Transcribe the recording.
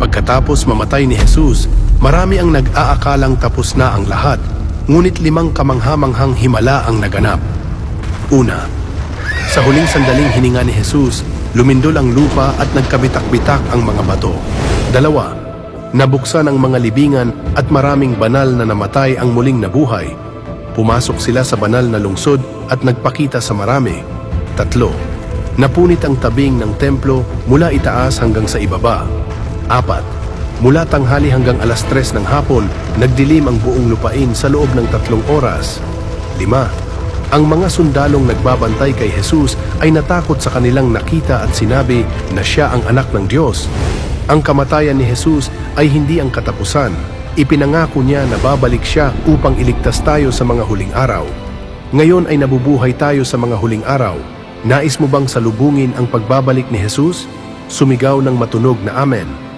Pagkatapos mamatay ni Jesus, marami ang nag-aakalang tapos na ang lahat, ngunit limang kamanghamanghang himala ang naganap. Una, sa huling sandaling hininga ni Jesus, lumindol ang lupa at nagkabitak-bitak ang mga bato. Dalawa, nabuksan ang mga libingan at maraming banal na namatay ang muling nabuhay. Pumasok sila sa banal na lungsod at nagpakita sa marami. Tatlo, napunit ang tabing ng templo mula itaas hanggang sa ibaba. Mula tanghali hanggang alas tres ng hapon, nagdilim ang buong lupain sa loob ng tatlong oras. Lima, ang mga sundalong nagbabantay kay Jesus ay natakot sa kanilang nakita at sinabi na siya ang anak ng Diyos. Ang kamatayan ni Jesus ay hindi ang katapusan. Ipinangako niya na babalik siya upang iligtas tayo sa mga huling araw. Ngayon ay nabubuhay tayo sa mga huling araw. Nais mo bang salubungin ang pagbabalik ni Jesus? Sumigaw ng matunog na Amen.